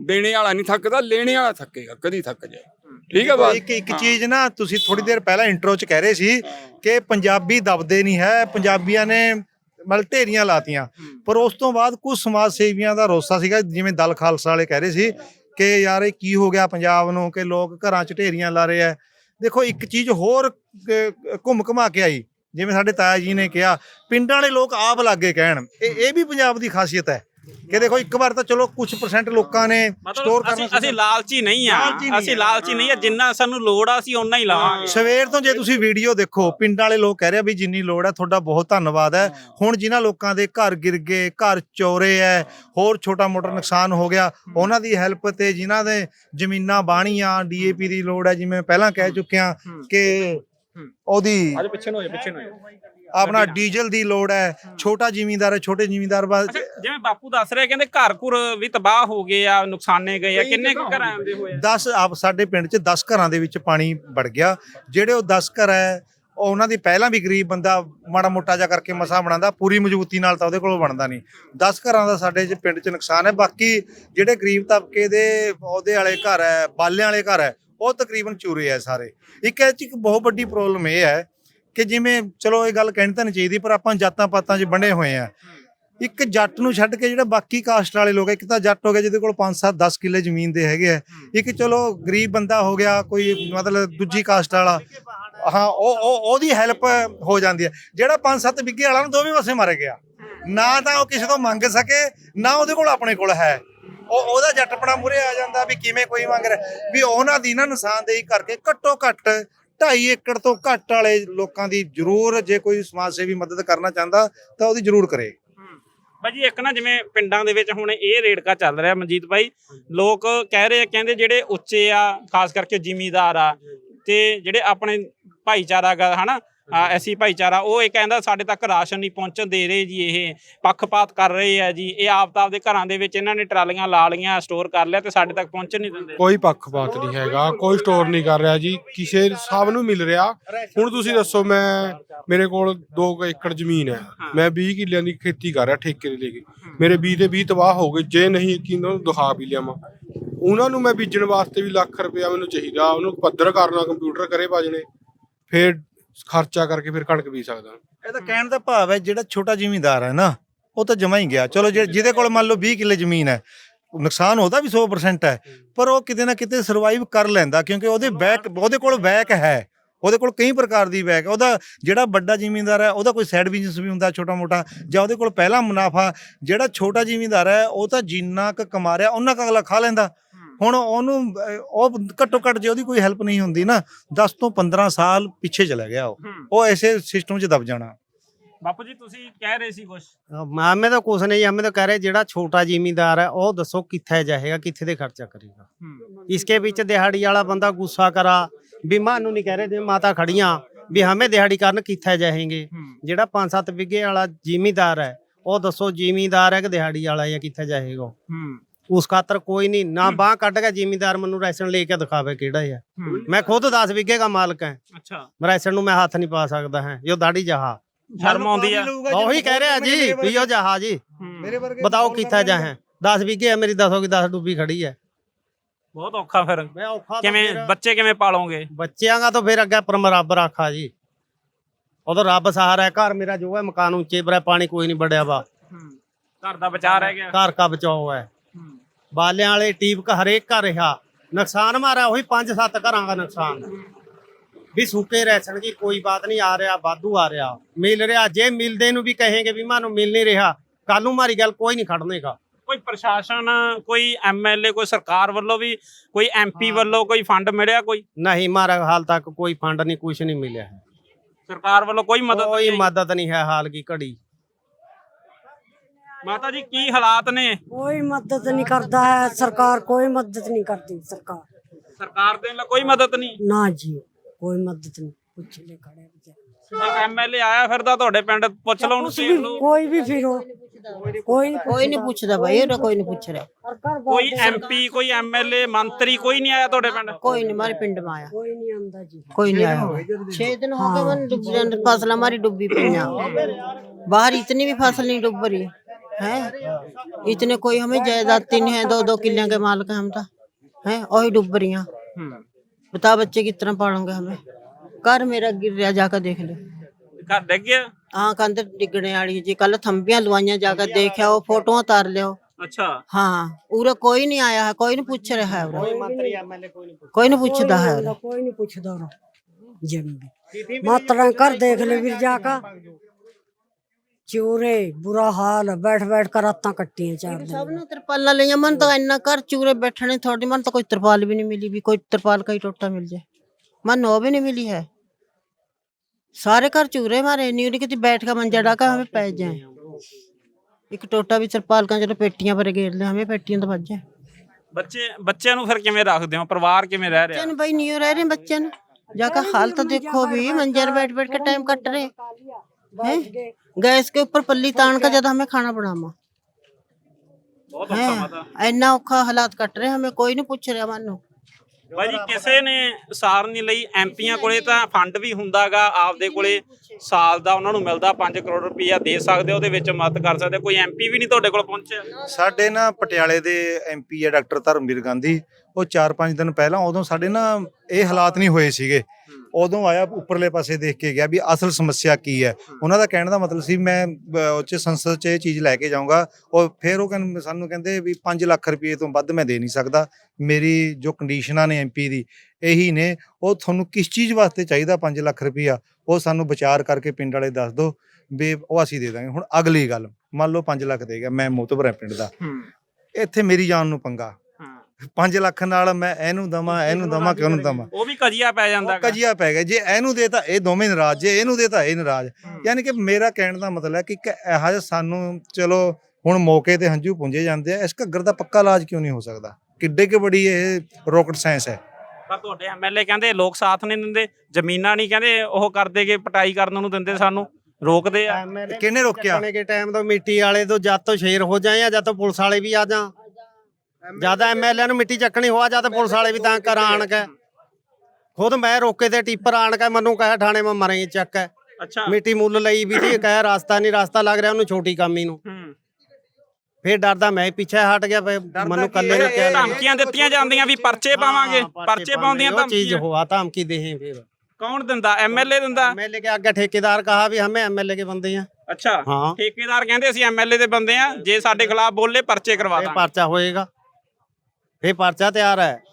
ਦੇਣੇ ਵਾਲਾ ਨਹੀਂ ਥੱਕਦਾ ਲੈਣੇ ਵਾਲਾ ਥੱਕੇਗਾ ਕਦੀ ਥੱਕ ਜਾਏ ਠੀਕ ਹੈ ਬਾਤ। ਇੱਕ ਇੱਕ ਚੀਜ਼ ਨਾ ਤੁਸੀਂ ਥੋੜੀ ਦੇਰ ਪਹਿਲਾਂ ਇੰਟਰੋ 'ਚ ਕਹਿ ਰਹੇ ਸੀ ਕਿ ਪੰਜਾਬੀ ਦਬਦੇ ਨਹੀਂ ਹੈ ਪੰਜਾਬੀਆਂ ਨੇ ਮਤਲਬ ਢੇਰੀਆਂ ਲਾਤੀਆਂ। ਪਰ ਉਸ ਤੋਂ ਬਾਅਦ ਕੁਝ ਸਮਾਜ ਸੇਵੀਆਂ ਦਾ ਰੋਸਾ ਸੀਗਾ ਜਿਵੇਂ ਦਲ ਖਾਲਸਾ ਵਾਲੇ ਕਹਿ ਰਹੇ ਸੀ ਕਿ ਯਾਰ ਇਹ ਕੀ ਹੋ ਗਿਆ ਪੰਜਾਬ ਨੂੰ ਕਿ ਲੋਕ ਘਰਾਂ 'ਚ ਢੇਰੀਆਂ ਲਾ ਰਹੇ ਆ। ਦੇਖੋ ਇੱਕ ਚੀਜ਼ ਹੋਰ ਘੁੰਮ ਘਮਾ ਕੇ ਆਈ ਜਿਵੇਂ ਸਾਡੇ ਤਾਇਆ ਜੀ ਨੇ ਕਿਹਾ ਪਿੰਡਾਂ ਵਾਲੇ ਲੋਕ ਆਪ ਲੱਗੇ ਕਹਿਣ। ਇਹ ਇਹ ਵੀ ਪੰਜਾਬ ਦੀ ਖਾਸੀਅਤ ਹੈ। ਕਿ ਦੇਖੋ ਇੱਕ ਵਾਰ ਤਾਂ ਚਲੋ ਕੁਝ ਪਰਸੈਂਟ ਲੋਕਾਂ ਨੇ ਸਟੋਰ ਕਰਨਾ ਅਸੀਂ ਅਸੀਂ ਲਾਲਚੀ ਨਹੀਂ ਆ। ਅਸੀਂ ਆ। ਲਾਲਚੀ ਨਹੀਂ ਆ। ਜਿੰਨਾ ਸਾਨੂੰ ਲੋੜ ਆ ਅਸੀਂ ਓਨਾ ਹੀ ਲਾਵਾਂਗੇ। ਸਵੇਰ ਤੋਂ ਜੇ ਤੁਸੀਂ ਵੀਡੀਓ ਦੇਖੋ ਪਿੰਡ ਵਾਲੇ ਲੋਕ ਕਹਿ ਰਹੇ ਆ ਵੀ ਜਿੰਨੀ ਲੋੜ ਹੈ ਤੁਹਾਡਾ ਬਹੁਤ ਧੰਨਵਾਦ ਹੈ। ਹੁਣ ਜਿਨ੍ਹਾਂ ਲੋਕਾਂ ਦੇ ਘਰ ਗਿਰ ਗਏ ਘਰ ਚੋਰੇ ਹੈ ਹੋਰ ਛੋਟਾ ਮੋਟਾ ਨੁਕਸਾਨ ਹੋ ਗਿਆ ਉਹਨਾਂ ਦੀ ਹੈਲਪ ਤੇ ਜਿਨ੍ਹਾਂ ਦੇ ਜ਼ਮੀਨਾਂ ਬਾਣੀਆਂ ਡੀਏਪੀ ਦੀ ਲੋੜ ਹੈ ਜਿਵੇਂ ਪਹਿਲਾਂ ਕਹਿ ਚੁੱਕਿਆ ਕਿ ਉਹਦੀ ਅੱਜ ਪਿੱਛੇ ਨੂੰ ਹੋਏ ਪਿੱਛੇ ਨੂੰ ਹੋਏ। ਆਪਣਾ ਡੀਜ਼ਲ ਦੀ ਲੋੜ ਹੈ ਛੋਟਾ ਜ਼ਿਮੀਂਦਾਰ ਹੈ ਛੋਟੇ ਜ਼ਿਮੀਂਦਾਰ ਵਾਸਤੇ ਜਿਵੇਂ ਬਾਪੂ ਦੱਸ ਰਿਹਾ ਕਹਿੰਦੇ ਘਰ ਘੁਰ ਵੀ ਤਬਾਹ ਹੋ ਗਏ ਆ ਨੁਕਸਾਨੇ ਗਏ ਆ ਕਿੰਨੇ ਕੁ ਘਰਾਂ ਆਂਦੇ ਹੋਏ ਆ? 10 ਆਪ ਸਾਡੇ ਪਿੰਡ 'ਚ 10 ਘਰਾਂ ਦੇ ਵਿੱਚ ਪਾਣੀ ਵੜ ਗਿਆ। ਜਿਹੜੇ ਉਹ 10 ਘਰ ਹੈ ਉਹ ਉਹਨਾਂ ਦੀ ਪਹਿਲਾਂ ਵੀ ਗਰੀਬ ਬੰਦਾ ਮਾੜਾ ਮੋਟਾ ਜਿਹਾ ਕਰਕੇ ਮਸਾ ਬਣਾਉਂਦਾ ਪੂਰੀ ਮਜ਼ਬੂਤੀ ਨਾਲ ਤਾਂ ਉਹਦੇ ਕੋਲ ਬਣਦਾ ਨਹੀਂ। 10 ਘਰਾਂ ਦਾ ਸਾਡੇ ਚ ਪਿੰਡ 'ਚ ਨੁਕਸਾਨ ਹੈ। ਬਾਕੀ ਜਿਹੜੇ ਗਰੀਬ ਤਬਕੇ ਦੇ ਉਹਦੇ ਵਾਲੇ ਘਰ ਹੈ ਬਾਲਿਆਂ ਵਾਲੇ ਘਰ ਹੈ ਉਹ ਤਕਰੀਬਨ ਚੂਰੇ ਹੈ ਸਾਰੇ। ਇੱਕ ਇਹ 'ਚ ਇੱਕ ਬਹੁਤ ਵੱਡੀ ਪ੍ਰੋਬਲਮ ਇਹ ਹੈ ਕਿ ਜਿਵੇਂ ਚਲੋ ਇਹ ਗੱਲ ਕਹਿਣੀ ਤਾਂ ਨਹੀਂ ਚਾਹੀਦੀ ਪਰ ਆਪਾਂ ਜਾਤਾਂ ਪਾਤਾਂ 'ਚ ਵੰਡੇ ਹੋਏ ਆ। ਇੱਕ ਜੱਟ ਨੂੰ ਛੱਡ ਕੇ ਜਿਹੜਾ ਬਾਕੀ ਕਾਸਟ ਵਾਲੇ ਲੋਕ ਇੱਕ ਤਾਂ ਜੱਟ ਹੋ ਗਿਆ ਜਿਹਦੇ ਕੋਲ 5-7 10 ਕਿੱਲੇ ਜ਼ਮੀਨ ਦੇ ਹੈਗੇ ਆ। ਇੱਕ ਚਲੋ ਗਰੀਬ ਬੰਦਾ ਹੋ ਗਿਆ ਕੋਈ ਮਤਲਬ ਦੂਜੀ ਕਾਸਟ ਵਾਲਾ। ਹਾਂ ਉਹ ਉਹ ਉਹਦੀ ਹੈਲਪ ਹੋ ਜਾਂਦੀ ਹੈ ਜਿਹੜਾ 5-7 ਬਿੱਗੇ ਵਾਲਾ ਨੂੰ ਦੋਵੇਂ ਪਾਸੇ ਮਾਰੇ ਗਿਆ। ਨਾ ਤਾਂ ਉਹ ਕਿਸੇ ਤੋਂ ਮੰਗ ਸਕੇ ਨਾ ਉਹਦੇ ਕੋਲ ਆਪਣੇ ਕੋਲ ਹੈ। ਉਹ ਉਹਦਾ ਜੱਟਪਣਾ ਮੂਰੇ ਆ ਜਾਂਦਾ ਵੀ ਕਿਵੇਂ ਕੋਈ ਮੰਗ ਰਿਹਾ। ਵੀ ਉਹਨਾਂ ਦੀ ਨਾ ਨਿਸ਼ਾਨਦੇਹੀ ਕਰਕੇ ਘੱਟੋ ਘੱਟ 2.5 ਏਕੜ ਤੋਂ ਘੱਟ ਵਾਲੇ ਲੋਕਾਂ ਦੀ ਜ਼ਰੂਰ ਜੇ ਕੋਈ ਸਮਾਜ ਸੇਵੀ ਮਦਦ ਕਰਨਾ ਚਾਹੁੰਦਾ, ਤਾਂ ਉਹਦੀ ਜ਼ਰੂਰ ਕਰੇ ਭਾਜੀ ਇੱਕ ਨਾ ਜਿਵੇਂ ਪਿੰਡਾਂ ਦੇ ਵਿੱਚ ਹੁਣ ਇਹ ਰੇੜਕਾ ਚੱਲ ਰਿਹਾ ਮਨਜੀਤ ਭਾਈ ਲੋਕ ਕਹਿ ਰਹੇ ਆ, ਕਹਿੰਦੇ ਜਿਹੜੇ ਉੱਚੇ ਆ, ਖਾਸ ਕਰਕੇ ਜ਼ਿਮੀਦਾਰ ਆ, ਤੇ ਜਿਹੜੇ ਆਪਣੇ ਭਾਈਚਾਰਾ ਗਾ, ਹਨਾ ਐਸੀ ਭਾਈਚਾਰਾ ਉਹ ਇਹ ਕਹਿੰਦਾ ਸਾਡੇ ਤੱਕ ਰਾਸ਼ਨ ਨਹੀਂ ਪਹੁੰਚਣ ਦੇ ਰਹੇ ਜੀ ਇਹ। ਪੱਖਪਾਤ ਕਰ ਰਹੇ ਆ ਜੀ। ਇਹ ਆਪ ਤਾਂ ਆਪਦੇ ਘਰਾਂ ਦੇ ਵਿੱਚ ਇਹਨਾਂ ਨੇ ਟਰਾਲੀਆਂ ਲਾ ਲਈਆਂ ਸਟੋਰ ਕਰ ਲਿਆ ਤੇ ਸਾਡੇ ਤੱਕ ਪਹੁੰਚਣ ਨਹੀਂ ਦਿੰਦੇ। ਕੋਈ ਪੱਖਪਾਤ ਨਹੀਂ ਹੈਗਾ ਕੋਈ ਸਟੋਰ ਨਹੀਂ ਕਰ ਰਿਹਾ ਜੀ। ਕਿਸੇ ਸਭ ਨੂੰ ਮਿਲ ਰਿਹਾ। ਹੁਣ ਤੁਸੀਂ ਦੱਸੋ ਮੈਂ ਮੇਰੇ ਕੋਲ 2 ਏਕੜ ਜ਼ਮੀਨ ਹੈ। ਮੈਂ 20 ਕਿੱਲਿਆਂ ਦੀ ਖੇਤੀ ਕਰ ਰਿਹਾ ਠੇਕੇ ਤੇ ਲੈ ਕੇ। ਮੇਰੇ 20 ਦੇ 20 ਤਬਾਹ ਹੋ ਗਏ। ਜੇ ਨਹੀਂ ਯਕੀਨ ਨੂੰ ਦਿਖਾ ਵੀ ਲਿਆਵਾਂ ਉਹਨਾਂ ਨੂੰ ਮੈਂ ਬੀਜਣ ਵਾਸਤੇ ਵੀ ਲੱਖ ਰੁਪਇਆ ਮੈਨੂੰ ਚਾਹੀਦਾ। ਉਹਨੂੰ ਪੱਧਰ ਕਰਨਾ ਕੰਪਿਊਟਰ ਕਰੇ ਬਾਜਣੇ ਫਿਰ ਖਰਚਾ ਕਰਕੇ ਫਿਰ ਕਣਕ ਬੀਜ ਸਕਦਾ। ਇਹ ਤਾਂ ਕਹਿਣ ਦਾ ਭਾਵ ਹੈ ਜਿਹੜਾ ਛੋਟਾ ਜ਼ਿਮੀਂਦਾਰ ਹੈ ਨਾ ਉਹ ਤਾਂ ਜਮਾ ਹੀ ਗਿਆ। ਚਲੋ ਜੇ- ਜਿਹਦੇ ਕੋਲ ਮੰਨ ਲਓ 20 ਕਿੱਲੇ ਜ਼ਮੀਨ ਹੈ ਨੁਕਸਾਨ ਉਹਦਾ ਵੀ 100% ਹੈ ਪਰ ਉਹ ਕਿਤੇ ਨਾ ਕਿਤੇ ਸਰਵਾਈਵ ਕਰ ਲੈਂਦਾ ਕਿਉਂਕਿ ਉਹਦੇ ਬੈਕ ਉਹਦੇ ਕੋਲ ਬੈਕ ਹੈ। ਉਹਦੇ ਕੋਲ ਕਈ ਪ੍ਰਕਾਰ ਦੀ ਬੈਕ ਉਹਦਾ ਜਿਹੜਾ ਵੱਡਾ ਜ਼ਿਮੀਂਦਾਰ ਹੈ ਉਹਦਾ ਕੋਈ ਸਾਈਡ ਬਿਜ਼ਨਸ ਵੀ ਹੁੰਦਾ ਛੋਟਾ ਮੋਟਾ ਜਾਂ ਉਹਦੇ ਕੋਲ ਪਹਿਲਾ ਮੁਨਾਫਾ ਜਿਹੜਾ ਛੋਟਾ ਜ਼ਿਮੀਂਦਾਰ ਹੈ ਉਹ ਤਾਂ ਜਿੰਨਾ ਕੁ ਕਮਾ ਰਿਹਾ ਉਹਨਾਂ ਕੁ ਅਗਲਾ ਖਾ ਲੈਂਦਾ। ਹੁਣ ਉਹਨੂੰ ਅਹ, ਉਹ ਘੱਟੋ ਘੱਟ ਜੇ ਉਹਦੀ ਕੋਈ ਹੈਲਪ ਨਹੀਂ ਹੁੰਦੀ ਨਾ 10 ਤੋਂ 15 ਸਾਲ ਪਿੱਛੇ ਚਲਾ ਗਿਆ ਉਹ। ਉਹ ਐਸੇ ਸਿਸਟਮ 'ਚ ਦਬ ਜਾਣਾ। ਬਾਪੂ ਜੀ ਤੁਸੀਂ ਕਹਿ ਰਹੇ ਸੀ ਕੁਝ हमें तो कुछ नहीं हमें तो कह रहे जेड़ा छोटा जिमीदार है वो दसो किथे जाएगा किथे दे खर्चा करेगा इसके पीछे दिहाड़ी वाला बंदा गुस्सा करा भी मानू नहीं कह रहे जे माता खड़ियां भी हमें दिहाड़ी करन किथे जाएंगे ਜਿਹੜਾ 5-7 ਵਿਗੇ ਵਾਲਾ ਜ਼ਿਮੀਦਾਰ ਹੈ ਉਹ ਦੱਸੋ ਜ਼ਿਮੀਦਾਰ ਹੈ ਕਿ ਦਿਹਾੜੀ ਵਾਲਾ ਹੈ ਕਿੱਥੇ ਜਾਏਗਾ ਹੂੰ। ਉਸ ਖਾਤਰ ਕੋਈ ਨਹੀਂ ਨਾ ਬਾਹ ਕੱਢ ਕੇ ਜ਼ਿਮੀਂਦਾਰ ਮੈਨੂੰ ਰਾਸ਼ਨ ਲੈ ਕੇ ਦਿਖਾਵੇ ਕਿਹੜਾ ਆ। ਮੈਂ ਖੁਦ 10 ਵਿਗੇ ਦਾ ਮਾਲਕ ਹਾਂ। ਅੱਛਾ। ਰਾਸ਼ਨ ਨੂੰ ਮੈਂ ਹੱਥ ਨਹੀਂ ਪਾ ਸਕਦਾ ਹਾਂ ਇਹ ਦਾੜੀ ਜਹਾ ਸ਼ਰਮ ਆਉਂਦੀ ਆ। ਉਹੀ ਕਹਿ ਰਿਹਾ ਜੀ ਵੀ ਉਹ ਜਹਾ ਜੀ ਮੇਰੇ ਵਰਗੇ ਬਤਾਓ ਕੀਤਾ ਜਾਹੇ 10 ਵਿਗੇ ਆ ਮੇਰੀ 10 ਹੋ ਗਈ ਡੁੱਬੀ ਖੜੀ ਹੈ ਬਹੁਤ ਔਖਾ ਫਿਰ। ਮੈਂ ਔਖਾ ਕਿਵੇਂ ਬੱਚੇ ਕਿਵੇਂ ਪਾਲੋਗੇ? ਬੱਚਿਆਂ ਦਾ ਤਾਂ ਫਿਰ ਅੱਗੇ ਪਰਮਰਬ ਰੱਖਾ ਜੀ। ਉਦੋਂ ਰੱਬ ਸਹਾਰਾ ਹੈ ਘਰ ਮੇਰਾ ਜੋ ਹੈ ਮਕਾਨ ਉੱਚੇ ਪਰ ਪਾਣੀ ਕੋਈ ਨਹੀਂ ਵੜਿਆ ਵਾ। ਘਰ ਦਾ ਬਚਾਅ ਰਹਿ ਗਿਆ। ਘਰ ਦਾ ਬਚਾਓ ਹੈ ਬਾਲਿਆਂ ਵਾਲੇ ਟੀਪ ਹਰੇਕ ਘਰ ਰਿਹਾ। ਨੁਕਸਾਨ ਮਾਰਿਆ ਉਹੀ 5-7 ਘਰਾਂ ਦਾ ਨੁਕਸਾਨ। ਵੀ ਸੁੱਕੇ ਰਹਿਣ ਦੀ ਕੋਈ ਬਾਤ ਨਹੀਂ ਆ ਰਿਹਾ ਵਾਧੂ ਆ ਰਿਹਾ। ਮਿਲ ਰਿਹਾ ਜੇ ਮਿਲਦੇ ਨੂੰ ਵੀ ਕਹੇਗੇ ਵੀ ਮਾਨੂੰ ਮਿਲ ਨਹੀਂ ਰਿਹਾ ਕੱਲ ਨੂੰ ਮਾਰੀ ਗੱਲ ਕੋਈ ਨਹੀਂ ਖੜਨੇਗਾ। ਕੋਈ ਪ੍ਰਸ਼ਾਸਨ ਕੋਈ ਐਮਐਲਏ ਕੋਈ ਸਰਕਾਰ ਵੱਲੋਂ ਵੀ ਕੋਈ ਐਮਪੀ ਵੱਲੋਂ ਕੋਈ ਫੰਡ ਮਿਲਿਆ ਕੋਈ? ਨਹੀਂ ਮਾਰਾ ਹਾਲ ਤੱਕ ਕੋਈ ਫੰਡ ਨਹੀਂ ਕੁਝ ਨਹੀਂ ਮਿਲਿਆ। ਸਰਕਾਰ ਵੱਲੋਂ ਕੋਈ ਮਦਦ ਕੋਈ? ਮਦਦ ਨਹੀਂ ਹੈ ਹਾਲ ਕੀ ਘੜੀ। ਮਾਤਾ ਜੀ ਕੀ ਹਾਲਾਤ ਨੇ कोई मदद नहीं करता है सरकार कोई मदद नहीं करती सरकार ਸਰਕਾਰ ਦੇ ਵੱਲੋਂ ਕੋਈ ਮਦਦ ਨਹੀਂ ना जी कोई मदद नहीं कुछ नहीं करे बेचारे। ਐਮਐਲਏ ਆਇਆ ਫਿਰਦਾ ਤੁਹਾਡੇ ਪਿੰਡ ਪੁੱਛ ਲਓ ਉਹਨੂੰ कुछ ਦੇਖ भी ਲਓ कोई भी फिर हो कोई नहीं ਕੋਈ ਨਹੀਂ ਪੁੱਛਦਾ ਭਾਈ ਉਹਦਾ ਕੋਈ ਨਹੀਂ ਪੁੱਛ ਰਿਹਾ सरकार ਕੋਈ बहुत- ਐਮਪੀ ਕੋਈ ਐਮਐਲਏ ਮੰਤਰੀ ਕੋਈ ਨਹੀਂ ਆਇਆ ਤੁਹਾਡੇ ਪਿੰਡ ਕੋਈ ਨਹੀਂ ਮਾਰੇ ਪਿੰਡ ਮਾ ਆਇਆ कोई नहीं आंदा जी ਕੋਈ ਨਹੀਂ ਆਇਆ 6 ਦਿਨ ਹੋ ਗਏ ਮਨ ਡੁੱਬ ਜਾਂਦੇ ਫਸਲ हमारी डूबी पईया बाहर इतनी भी फसल नहीं डूब रही हैं? इतने कोई हमें जायदाद तीन है दो दो किले के मालिक हम तो। है? और ही डूब रही हम्म। बता बच्चे कितना पालोगे हमें? कर मेरा गिर रहा जाकर देख लो। घर डिग गया? हाँ कंध डिगने वाली जी। कल थम्बिया लुवाइया जाकर देख आओ फ़ोटो उतार लियो। अच्छा। हाँ उरा कोई नहीं आया है कोई नहीं पूछ रहा है कोई नहीं पूछ रहा। है कोई नहीं पूछ रहा पूछता ज़मीन मात्रा कर देख ले गिर जाकर। ਚੂਰੇ ਬੁਰਾ ਹਾਲ ਬੈਠ ਬੈਠ ਕੇ ਰਾਤਾਂ ਕੱਟੀਆਂ ਚਾਰ ਦਿਨ। ਸਭ ਨੂੰ ਤਰਪਾਲਾਂ ਲਈਆਂ। ਮਨ ਤਾਂ ਇੰਨਾ ਕਰ ਚੂਰੇ ਬੈਠਣੇ ਤੁਹਾਡੀ ਮਨ ਤਾਂ ਕੋਈ ਤਰਪਾਲ ਵੀ ਨਹੀਂ ਮਿਲੀ ਵੀ ਕੋਈ ਤਰਪਾਲ ਕਈ ਟੋਟਾ ਮਿਲ ਜਾਏ। ਮਨ ਉਹ ਵੀ ਨਹੀਂ ਮਿਲੀ ਹੈ। ਸਾਰੇ ਘਰ ਚੂਰੇ ਮਾਰੇ ਨਹੀਂ ਉਹਨੇ ਕਿਤੇ ਬੈਠ ਕੇ ਮੰਜਾ ਡਾਕਾ ਹਮੇ ਪੈ ਜਾਏ। ਇੱਕ ਟੋਟਾ ਵੀ ਤਰਪਾਲ ਕਾ ਜਦੋਂ ਪੇਟੀਆਂ ਪਰ ਗੇਰ ਲੈ ਹਮੇ ਪੇਟੀਆਂ ਤਾਂ ਵੱਜ ਬੱਚੇ ਬੱਚਿਆਂ ਨੂੰ ਫਿਰ ਕਿਵੇਂ ਰੱਖਦੇ ਹੋ? ਪਰਿਵਾਰ ਕਿਵੇਂ ਰਹਿ ਰਿਹਾ? ਬੱਚਿਆਂ ਬਈ ਨਹੀਂ ਰਹਿ ਰਹੇ ਬੱਚਿਆਂ ਨੂੰ। ਜਾ ਕੇ ਹਾਲਤ ਦੇਖੋ ਵੀ ਮੰਜਰ ਬੈਠ ਬੈਠ ਕੇ ਟਾਈਮ ਕੱਟ ਰਹੇ। ਹੈ? गैस के ऊपर पल्ली तान का ज्यादा हमें खाना बनावा ਬਹੁਤ ਔਖਾ ਮਾਤਾ है इन्ना औखा हालात कट रहे हमें कोई नहीं पूछ रहा मानो ਬਾਈ ਜੀ ਕਿਸੇ ਨੇ ਸਾਰ ਨਹੀਂ ਲਈ ਐਮਪੀਆਂ ਕੋਲੇ ਤਾਂ ਫੰਡ ਵੀ ਹੁੰਦਾਗਾ ਆਪਦੇ ਕੋਲੇ ਸਾਲ ਦਾ ਉਹਨਾਂ ਨੂੰ ਮਿਲਦਾ 5 ਕਰੋੜ ਰੁਪਈਆ ਦੇ ਸਕਦੇ ਉਹਦੇ ਵਿੱਚ ਮਦਦ ਕਰ ਸਕਦੇ ਕੋਈ ਐਮਪੀ ਵੀ ਨਹੀਂ ਤੁਹਾਡੇ ਕੋਲ ਪਹੁੰਚਿਆ ਸਾਡੇ ਨਾ ਪਟਿਆਲੇ ਦੇ ਐਮਪੀ ਹੈ ਡਾਕਟਰ ਧਰਮਵੀਰ ਗਾਂਧੀ ਉਹ 4-5 ਦਿਨ ਪਹਿਲਾਂ ਉਦੋਂ ਸਾਡੇ ਨਾ ਇਹ ਹਾਲਾਤ ਨਹੀਂ ਹੋਏ ਸੀਗੇ ਉਦੋਂ ਆਇਆ ਉੱਪਰਲੇ ਪਾਸੇ ਦੇਖ ਕੇ ਗਿਆ ਵੀ ਅਸਲ ਸਮੱਸਿਆ ਕੀ ਹੈ। ਉਹਨਾਂ ਦਾ ਕਹਿਣ ਦਾ ਮਤਲਬ ਸੀ ਮੈਂ ਉੱਚ ਸੰਸਦ 'ਚ ਇਹ ਚੀਜ਼ ਲੈ ਕੇ ਜਾਊਂਗਾ। ਉਹ ਫਿਰ ਉਹ ਕਹਿੰਦੇ ਸਾਨੂੰ ਕਹਿੰਦੇ ਵੀ 5 ਲੱਖ ਰੁਪਏ ਤੋਂ ਵੱਧ ਮੈਂ ਦੇ ਨਹੀਂ ਸਕਦਾ। ਮੇਰੀ ਜੋ ਕੰਡੀਸ਼ਨਾਂ ਨੇ ਐਮਪੀ ਦੀ ਇਹੀ ਨੇ। ਉਹ ਤੁਹਾਨੂੰ ਕਿਸ ਚੀਜ਼ ਵਾਸਤੇ ਚਾਹੀਦਾ 5 ਲੱਖ ਰੁਪਈਆ? ਉਹ ਸਾਨੂੰ ਵਿਚਾਰ ਕਰਕੇ ਪਿੰਡ ਵਾਲੇ ਦੱਸ ਦਿਓ ਵੀ ਉਹ ਅਸੀਂ ਦੇ ਦਾਂਗੇ। ਹੁਣ ਅਗਲੀ ਗੱਲ ਮੰਨ ਲਓ 5 ਲੱਖ ਦੇ ਗਿਆ ਮੈਂ ਮੋਤਬਰ ਪਿੰਡ ਦਾ। ਇੱਥੇ ਮੇਰੀ ਜਾਨ ਨੂੰ ਪੰਗਾ। 5 ਲੱਖ ਨਾਲ ਮੈਂ ਇਹਨੂੰ ਦਵਾਂ ਇਹਨੂੰ ਦਵਾਂ ਕਿਉਂ ਨੂੰ ਦਵਾਂ? ਉਹ ਵੀ ਕਜੀਆ ਪੈ ਜਾਂਦਾ। ਕਜੀਆ ਪੈ ਗਿਆ। ਜੇ ਇਹਨੂੰ ਦੇ ਤਾਂ ਇਹ ਦੋਵੇਂ ਨਾਰਾਜ਼। ਜੇ ਇਹਨੂੰ ਦੇ ਤਾਂ ਇਹ ਨਾਰਾਜ਼। ਯਾਨੀ ਕਿ ਮੇਰਾ ਕਹਿਣ ਦਾ ਮਤਲਬ ਹੈ ਕਿ ਇੱਕ ਇਹੋ ਜਿਹਾ ਸਾਨੂੰ ਚਲੋ ਹੁਣ ਮੌਕੇ ਤੇ ਹੰਝੂ ਪੁੰਜੇ ਜਾਂਦੇ ਆ ਇਸ ਘੱਗਰ ਦਾ ਪੱਕਾ ਇਲਾਜ ਕਿਉਂ ਨਹੀਂ ਹੋ ਸਕਦਾ? ਕਿੱਡੇ ਕਿ ਬੜੀ ਇਹ ਰੋਕਟ ਸਾਇੰਸ ਹੈ। ਪਰ ਤੁਹਾਡੇ ਐਮਐਲਏ ਕਹਿੰਦੇ ਲੋਕ ਸਾਥ ਨਹੀਂ ਦਿੰਦੇ ਜ਼ਮੀਨਾਂ ਨਹੀਂ ਕਹਿੰਦੇ ਉਹ ਕਰਦੇ ਪਟਾਈ ਕਰਨ ਨੂੰ ਦਿੰਦੇ ਸਾਨੂੰ ਰੋਕਦੇ ਆ। ਕਿਹਨੇ ਰੋਕਿਆ? ਚੱਕਣੇ ਕੇ ਟਾਈਮ ਤੋਂ ਮਿੱਟੀ ਵਾਲੇ ਤੋਂ ਜਦ ਤੋਂ ਸ਼ੇਰ ਹੋ ਜਾਏ ਜਾਂ ਜਦ ਤੋਂ ਪੁਲਿਸ ਵਾਲੇ ਵੀ ਆ ਜਾ ਜ਼ਿਆਦਾ ਐਮਐਲਏ ਨੂੰ ਮਿੱਟੀ ਚੱਕਣੀ ਹੋਆ ਜਾਂ ਤਾਂ ਪੁਲਿਸ ਵਾਲੇ ਵੀ ਤਾਂ ਕਰ ਆਣ ਕੇ। ਖੁਦ ਮੈਂ ਰੋਕੇ ਤੇ ਟੀਪਰ ਆਣ ਕੇ ਮੈਨੂੰ ਕਹੇ ਥਾਣੇ ਮੈਂ ਮਰਾਂਗੇ ਚੱਕ ਹੈ। ਅੱਛਾ। ਮਿੱਟੀ ਮੁੱਲ ਲਈ ਵੀ ਜੀ ਕਹੇ ਰਾਸਤਾ ਨਹੀਂ ਰਾਸਤਾ ਲੱਗ ਰਿਹਾ ਉਹਨੂੰ ਛੋਟੀ ਕਾਮੀ ਨੂੰ। ਹੂੰ। ਫੇਰ ਡਰਦਾ ਮੈਂ ਪਿੱਛੇ ਹਟ ਗਿਆ ਮੈਨੂੰ ਕੱਲੇ ਨੇ ਕਿਹਾ ਧਮਕੀਆਂ ਦਿੱਤੀਆਂ ਜਾਂਦੀਆਂ ਵੀ ਪਰਚੇ ਪਾਵਾਂਗੇ ਪਰਚੇ ਪਾਉਂਦੀਆਂ ਧਮਕੀਆਂ ਚੀਜ਼ ਹੋਆ ਧਮਕੀ ਦੇਹੇ ਫੇਰ। ਕੌਣ ਦਿੰਦਾ? ਐਮਐਲਏ ਦਿੰਦਾ? ਐਮਐਲਏ ਕੇ ਅੱਗੇ ਠੇਕੇਦਾਰ ਕਹਾ ਵੀ ਹਮੇ ਐਮਐਲਏ ਕੇ ਬੰਦੇ ਆ। ਅੱਛਾ ਠੇਕੇਦਾਰ ਕਹਿੰਦੇ ਅਸੀਂ ਐਮਐਲਏ ਦੇ ਬੰਦੇ ਆ ਜੇ ਸਾਡੇ ਖਿਲਾਫ ਬੋਲੇ ਪਰਚੇ ਕਰਵਾ ਦਾਂਗੇ। ਪਰਚਾ ਹੋਏਗਾ। ਫੇ ਪਰਚਾ ਤਿਆਰ ਹੈ।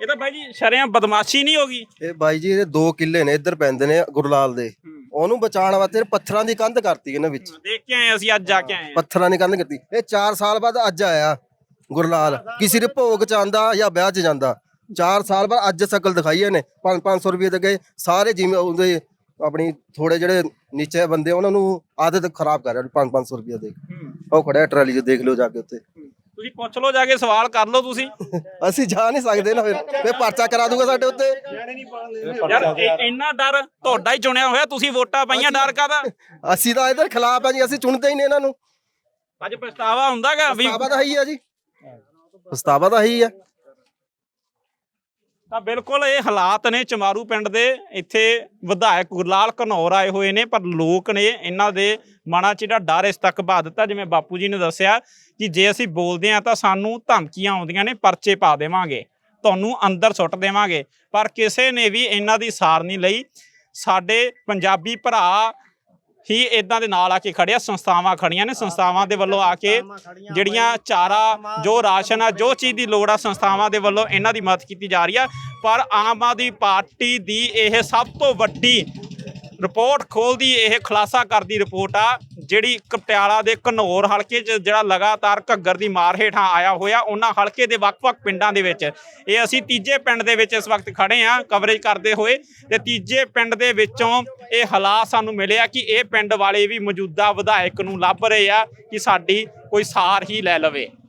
ਇਹ ਤਾਂ ਬਾਈ ਜੀ ਸ਼ਰਿਆਂ ਬਦਮਾਸ਼ੀ ਨਹੀਂ ਹੋਗੀ ਇਹ ਬਾਈ ਜੀ ਇਹਦੇ ਦੋ ਕਿੱਲੇ ਨੇ ਇੱਧਰ ਪੈਂਦੇ ਨੇ ਗੁਰਲਾਲ ਦੇ। ਉਹਨੂੰ ਬਚਾਉਣ ਵਾਸਤੇ ਪੱਥਰਾਂ ਦੀ ਕੰਧ ਕਰਤੀ ਇਹਨਾਂ ਵਿੱਚ। ਦੇਖ ਕੇ ਆਏ ਅਸੀਂ ਅੱਜ ਜਾ ਕੇ ਆਏ ਪੱਥਰਾਂ ਦੀ ਕੰਧ ਕਰਤੀ। ਇਹ 4 ਸਾਲ ਬਾਅਦ ਅੱਜ ਆਇਆ ਗੁਰਲਾਲ। ਕਿਸੇ ਦੇ ਭੋਗ ਚ ਆਂਦਾ ਜਾਂ ਵਿਆਹ ਚ ਜਾਂਦਾ। 4 ਸਾਲ ਬਾਅਦ ਅੱਜ ਸ਼ਕਲ ਦਿਖਾਈ ਇਹਨੇ। 5-500 ਰੁਪਏ ਦੇ ਗਏ ਸਾਰੇ ਜਿਵੇਂ ਉਹਦੇ ਆਪਣੀ ਥੋੜੇ ਜਿਹੜੇ ਨੀਚੇ ਬੰਦੇ ਉਹਨਾਂ ਨੂੰ ਆਦਤ ਖਰਾਬ ਕਰ ਰਿਹਾ 5-500 ਰੁਪਏ ਦੇ। ਉਹ ਖੜਿਆ ਟਰਾਲੀ 'ਚ ਦੇਖ ਲਿਓ ਜਾ ਕੇ ਉੱਤੇ ਤੁਸੀਂ ਪੁੱਛ ਲਓ ਜਾ ਕੇ ਸਵਾਲ ਕਰ ਲਓ ਤੁਸੀਂ। ਅਸੀਂ ਜਾ ਨਹੀਂ ਸਕਦੇ ਨਾ ਫਿਰ। ਫਿਰ ਪਰਚਾ ਕਰਾ ਦੂਗਾ ਸਾਡੇ ਉੱਤੇ। ਯਾਰ ਇਹ- ਇੰਨਾ ਡਰ ਤੁਹਾਡਾ ਹੀ ਚੁਣਿਆ ਹੋਇਆ ਤੁਸੀਂ ਵੋਟਾਂ ਪਾਈਆਂ ਡਰ ਕਾਦਾ ਅਸੀਂ ਤਾਂ ਇਹਦੇ ਖਿਲਾਫ ਆ ਜੀ ਅਸੀਂ ਚੁਣਦੇ ਹੀ ਨਹੀਂ ਇਹਨਾਂ ਨੂੰ। ਅੱਜ ਪਛਤਾਵਾ ਹੁੰਦਾਗਾ ਵੀ ਪਛਤਾਵਾ ਤਾਂ ਹੈ ਹੀ ਆ ਜੀ। ਪਛਤਾਵਾ ਤਾਂ ਹੈ ਹੀ ਆ। ਤਾਂ ਬਿਲਕੁਲ ਇਹ ਹਾਲਾਤ ਨੇ ਚਮਾਰੂ ਪਿੰਡ ਦੇ। ਇੱਥੇ ਵਿਧਾਇਕ ਗੁਰਲਾਲ ਘਨੌਰ ਆਏ ਹੋਏ ਨੇ ਪਰ ਲੋਕ ਨੇ ਇਹਨਾਂ ਦੇ ਮਨਾਂ 'ਚ ਜਿਹੜਾ ਡਰ ਇਸ ਤੱਕ ਬਾ ਦਿੱਤਾ ਜਿਵੇਂ ਬਾਪੂ ਜੀ ਨੇ ਦੱਸਿਆ। ਕਿ ਜੇ ਅਸੀਂ ਬੋਲਦੇ ਆ ਤਾਂ ਸਾਨੂੰ ਧਮਕੀਆਂ ਆਉਂਦੀਆਂ ਨੇ ਪਰਚੇ ਪਾ ਦੇਵਾਂਗੇ ਤੁਹਾਨੂੰ ਅੰਦਰ ਸੁੱਟ ਦੇਵਾਂਗੇ। ਪਰ ਕਿਸੇ ਨੇ ਵੀ ਇਹਨਾਂ ਦੀ ਸਾਰ ਨਹੀਂ ਲਈ। ਸਾਡੇ ਪੰਜਾਬੀ ਭਰਾ ਹੀ ਇਦਾਂ ਦੇ ਨਾਲ ਆ ਕੇ ਖੜਿਆ ਸੰਸਥਾਵਾਂ ਖੜੀਆਂ ਨੇ ਸੰਸਥਾਵਾਂ ਦੇ ਵੱਲੋਂ ਆ ਕੇ ਜਿਹੜੀਆਂ ਚਾਰਾ ਜੋ ਰਾਸ਼ਨ ਆ ਜੋ ਚੀਜ਼ ਦੀ ਲੋੜ ਆ ਸੰਸਥਾਵਾਂ ਦੇ ਵੱਲੋਂ ਇਹਨਾਂ ਦੀ ਮਦਦ ਕੀਤੀ ਜਾ ਰਹੀ ਆ। ਪਰ ਆਮ ਆਦਮੀ ਪਾਰਟੀ ਦੀ ਇਹ ਸਭ ਤੋਂ ਵੱਡੀ ਰਿਪੋਰਟ ਖੋਲਦੀ ਇਹ ਖੁਲਾਸਾ ਕਰਦੀ ਰਿਪੋਰਟ ਆ, ਜਿਹੜੀ ਕਪਟਿਆਲਾ ਦੇ ਘਨੌਰ ਹਲਕੇ 'ਚ ਜਿਹੜਾ ਲਗਾਤਾਰ ਘੱਗਰ ਦੀ ਮਾਰ ਹੇਠਾਂ ਆਇਆ ਹੋਇਆ, ਉਹਨਾਂ ਹਲਕੇ ਦੇ ਵੱਖ-ਵੱਖ ਪਿੰਡਾਂ ਦੇ ਵਿੱਚ। ਇਹ ਅਸੀਂ ਤੀਜੇ ਪਿੰਡ ਦੇ ਵਿੱਚ ਇਸ ਵਕਤ ਖੜੇ ਆ ਕਵਰੇਜ ਕਰਦੇ ਹੋਏ। ਤੇ ਤੀਜੇ ਪਿੰਡ ਦੇ ਵਿੱਚੋਂ ਇਹ ਹਾਲਾਤ ਸਾਨੂੰ ਮਿਲਿਆ ਕਿ ਇਹ ਪਿੰਡ ਵਾਲੇ ਵੀ ਮੌਜੂਦਾ ਵਿਧਾਇਕ ਨੂੰ ਲੱਭ ਰਹੇ ਆ ਕਿ ਸਾਡੀ ਕੋਈ ਸਾਰ ਹੀ ਲੈ ਲਵੇ।